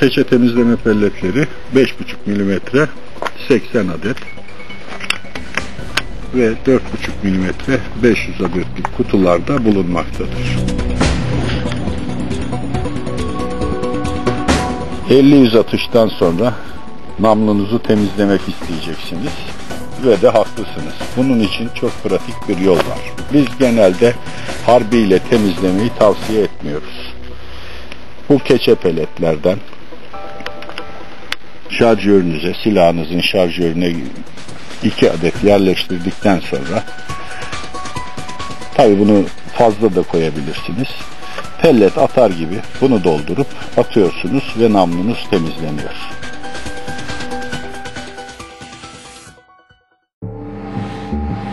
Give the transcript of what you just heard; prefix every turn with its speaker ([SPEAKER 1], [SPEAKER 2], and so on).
[SPEAKER 1] Keçe temizleme pelletleri 5,5 milimetre 80 adet ve 4,5 milimetre 500 adetlik kutularda bulunmaktadır. 50-100 atıştan sonra namlunuzu temizlemek isteyeceksiniz ve de haklısınız. Bunun için çok pratik bir yol var. Biz genelde harbiyle temizlemeyi tavsiye etmiyoruz. Bu keçe peletlerden şarjörünüze, silahınızın şarjörüne iki adet yerleştirdikten sonra tabi bunu fazla da koyabilirsiniz. Pellet atar gibi bunu doldurup atıyorsunuz ve namlunuz temizleniyor. Thank you.